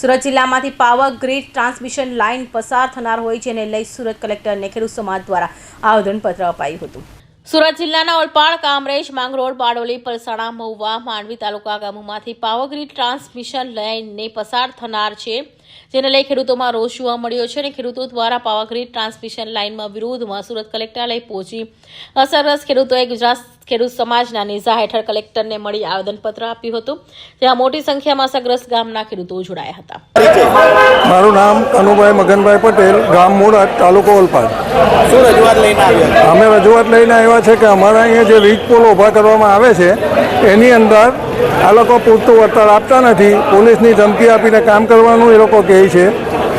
સુરત જિલ્લામાંથી power grid transmission line પસાર થનાર હોય જેને લઈ સુરત કલેક્ટરને ખેડૂત સમાજ દ્વારા આવેદનપત્ર અપાયું હતું. સુરત જિલ્લાના ઓલપાડ, કામરેજ, માંગરોળ, બારડોલી, પલસાણા, મહુવા, માંડવી તાલુકા ગામોમાંથી પાવરગ્રીડ ટ્રાન્સમિશન લાઇનને પસાર થનાર છે, જેને લઈ ખેડૂતોમાં રોષ જોવા મળ્યો છે અને ખેડૂતો દ્વારા પાવરગ્રીડ ટ્રાન્સમિશન લાઇનમાં વિરોધમાં સુરત કલેક્ટરાલય પહોંચી અસરગ્રસ્ત ખેડૂતોએ ગુજરાત ખેડૂત સમાજના નેઝા હેઠળ કલેક્ટરને મળી આવેદનપત્ર આપ્યું હતું ત્યાં મોટી સંખ્યામાં સગ્રસ્ત ગામના ખેડૂતો જોડાયા હતા. મારું નામ કનુભાઈ મગનભાઈ પટેલ ગામ મૂળાત તાલુકો ઓલપાડ. શું રજૂઆત લઈને આવ્યા અમે રજૂઆત લઈને આવ્યા છે કે અમારા અહીંયા જે વીજ પોલ ઊભા કરવામાં આવે છે એની અંદર આ લોકો પૂરતું વળતર આપતા નથી. પોલીસની ધમકી આપીને કામ કરવાનું એ લોકો કહે છે.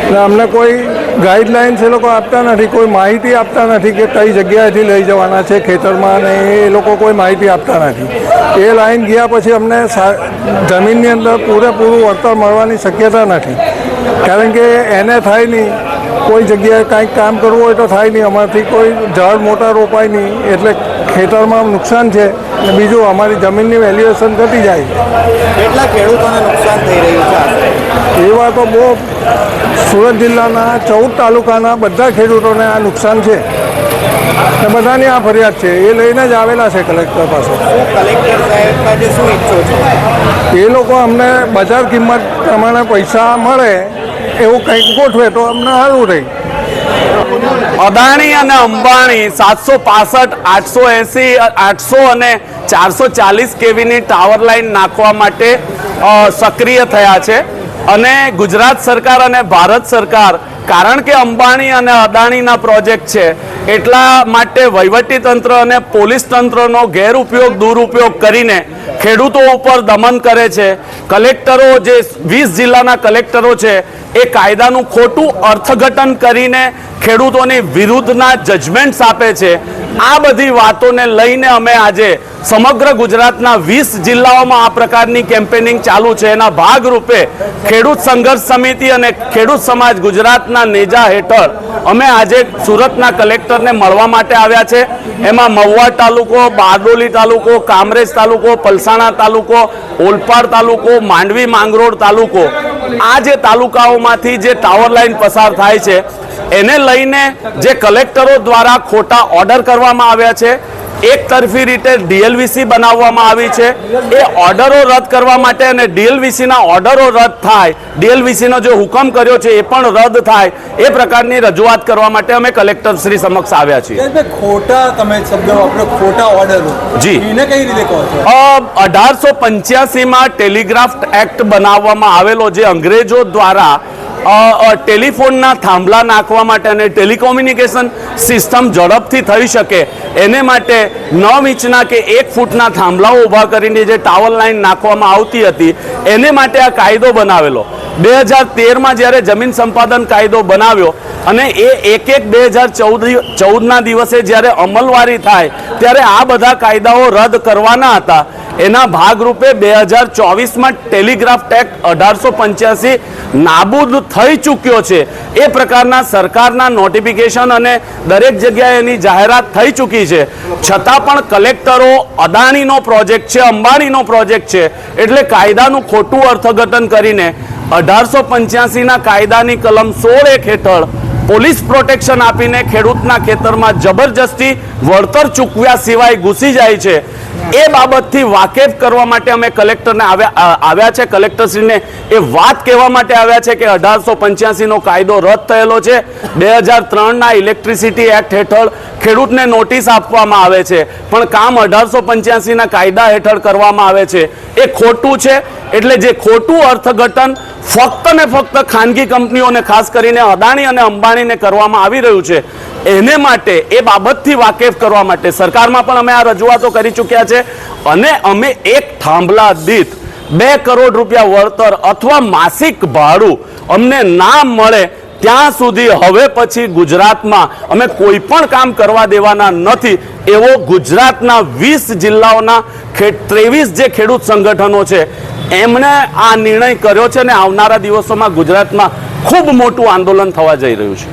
અને અમને કોઈ ગાઈડલાઇન્સ એ લોકો આપતા નથી, કોઈ માહિતી આપતા નથી કે કઈ જગ્યાએથી લઈ જવાના છે, ખેતરમાં ને એ લોકો કોઈ માહિતી આપતા નથી. એ લાઈન ગયા પછી અમને જમીનની અંદર પૂરેપૂરું વળતર મળવાની શક્યતા નથી. કારણ કે એને થાય નહીં કોઈ જગ્યાએ કાંઈક કામ કરવું હોય તો થાય નહીં. અમારાથી કોઈ ઝાડ મોટા રોપાય નહીં. એટલે ખેતરમાં નુકસાન છે અને બીજું અમારી જમીનની વેલ્યુએશન ઘટી જાય કેટલા ખેડૂતોને નુકસાન થઈ રહ્યું છે? એવા તો બહુ સુરત જિલ્લાના ચૌદ તાલુકાના બધા ખેડૂતોને આ નુકસાન છે. એ બધાની આ ફરિયાદ છે. એ લઈને જ આવેલા છે કલેક્ટર પાસે. એ લોકો અમને બજાર કિંમત પ્રમાણે પૈસા મળે એવું કંઈક ગોઠવે તો અમને સારું રહે. અદાણી અને અંબાણી સાતસો પાસઠ, આઠસો એસી, આઠસો અને ચારસો ચાલીસ કેવીની ટાવર લાઇન નાખવા માટે સક્રિય થયા છે. અને ગુજરાત સરકાર અને ભારત સરકાર, કારણ કે અંબાણી અને અદાણીના પ્રોજેક્ટ છે, એટલા માટે વહીવટી તંત્ર અને પોલીસ તંત્રનો ગેરઉપયોગ, દુરુપયોગ કરીને ખેડૂતો ઉપર દમન કરે છે. કલેક્ટરો જે વીસ જિલ્લાના કલેક્ટરો છે, એ કાયદાનું ખોટું અર્થઘટન કરીને ખેડૂતોની વિરુદ્ધના જજમેન્ટ્સ આપે છે. આ બધી વાતોને લઈને અમે આજે સમગ્ર ગુજરાતના વીસ જિલ્લાઓમાં આ પ્રકારની કેમ્પેનિંગ ચાલુ છે. એના ભાગરૂપે ખેડૂત સંઘર્ષ સમિતિ અને ખેડૂત સમાજ ગુજરાતના નેજા હેઠળ અમે આજે સુરતના કલેક્ટરને મળવા માટે આવ્યા છે. એમાં મહુવા તાલુકો, બારડોલી તાલુકો, કામરેજ તાલુકો, પલસાણા તાલુકો, ઓલપાડ તાલુકો, માંડવી, માંગરોળ તાલુકો. આ જે તાલુકાઓમાંથી જે ટાવર લાઇન પસાર થાય છે એને લઈને જે કલેક્ટરો દ્વારા ખોટા ઓર્ડર કરવામાં આવ્યા છે એક તરફી રીતે ડીએલવીસી બનાવવામાં આવી છે. એ ઓર્ડરો રદ કરવા માટે અને ડીએલવીસીના ઓર્ડરો રદ થાય ડીએલવીસીનો જે હુકમ કર્યો છે એ પણ રદ થાય એ પ્રકારની રજૂઆત કરવા માટે અમે કલેક્ટર શ્રી સમક્ષ આવ્યા છીએ. ખોટા તમે શબ્દ વાપરો ખોટા ઓર્ડરો. જી. એને કઈ રીતે કહો છો? અઢારસો પંચ્યાસીમાં ટેલિગ્રાફ એક્ટ બનાવવામાં આવેલો જે અંગ્રેજો દ્વારા ટેલિફોનના થાંભલા નાખવા માટે અને ટેલિકોમ્યુનિકેશન સિસ્ટમ ઝડપથી થઈ શકે. એને માટે નવ ઇંચના કે એક ફૂટના થાંભલાઓ ઊભા કરીને જે ટાવર લાઈન નાખવામાં આવતી હતી, એને માટે આ કાયદો બનાવેલો. બે હજાર તેરમાં જ્યારે જમીન સંપાદન કાયદો બનાવ્યો અને એ એક એક બે હજાર ચૌદ ચૌદના દિવસે જ્યારે અમલવારી થાય, ત્યારે આ બધા કાયદાઓ રદ કરવાના હતા. એના ભાગરૂપે બે હજાર ચોવીસમાં ટેલિગ્રાફ ટેક્ટ અઢારસો પંચ્યાસી નાબૂદ થઈ ચૂક્યો છે. એ પ્રકારના સરકારના નોટિફિકેશન અને દરેક જગ્યાએ એની જાહેરાત થઈ ચૂકી છે. છતાં પણ કલેક્ટરો અદાણીનો પ્રોજેક્ટ છે, અંબાણીનો પ્રોજેક્ટ છે, એટલે કાયદાનું ખોટું અર્થઘટન કરીને અઢારસો પંચ્યાસીના કાયદાની કલમ સોળ એક હેઠળ પોલીસ પ્રોટેક્શન આપીને ખેડૂતના ખેતરમાં જબરજસ્તી વળતર ચૂકવ્યા સિવાય ઘૂસી જાય છે. એ બાબતથી વાકેફ કરવા માટે અમે કલેક્ટરને આવ્યા આવ્યા છે. કલેક્ટરશ્રીને એ વાત કહેવા માટે આવ્યા છે કે અઢારસો પંચ્યાસીનો કાયદો રદ થયેલો છે. બે હજાર ત્રણના ઇલેક્ટ્રિસિટી એક્ટ હેઠળ ખેડૂતને નોટિસ આપવામાં આવે છે. પણ કામ અઢારસો પંચ્યાસીના કાયદા હેઠળ કરવામાં આવે છે. એ ખોટું છે. એટલે જે ખોટું અર્થઘટન ફક્ત ને ફક્ત ખાનગી કંપનીઓને, ખાસ કરીને અદાણી અને અંબાણીને કરવામાં આવી રહ્યું છે. એને માટે, એ બાબતથી વાકેફ કરવા માટે સરકારમાં પણ અમે આ રજૂઆતો કરી ચૂક્યા છે અને અમે એક થાંભલા દીઠ બે કરોડ રૂપિયા વળતર અથવા માસિક ભાડું અમને ના મળે ત્યાં સુધી હવે પછી ગુજરાતમાં અમે કોઈ પણ કામ કરવા દેવાના નથી. એવો ગુજરાતના વીસ જિલ્લાઓના ત્રેવીસ જે ખેડૂત સંગઠનો છે, એમણે આ નિર્ણય કર્યો છે અને આવનારા દિવસોમાં ગુજરાતમાં ખૂબ મોટું આંદોલન થવા જઈ રહ્યું છે.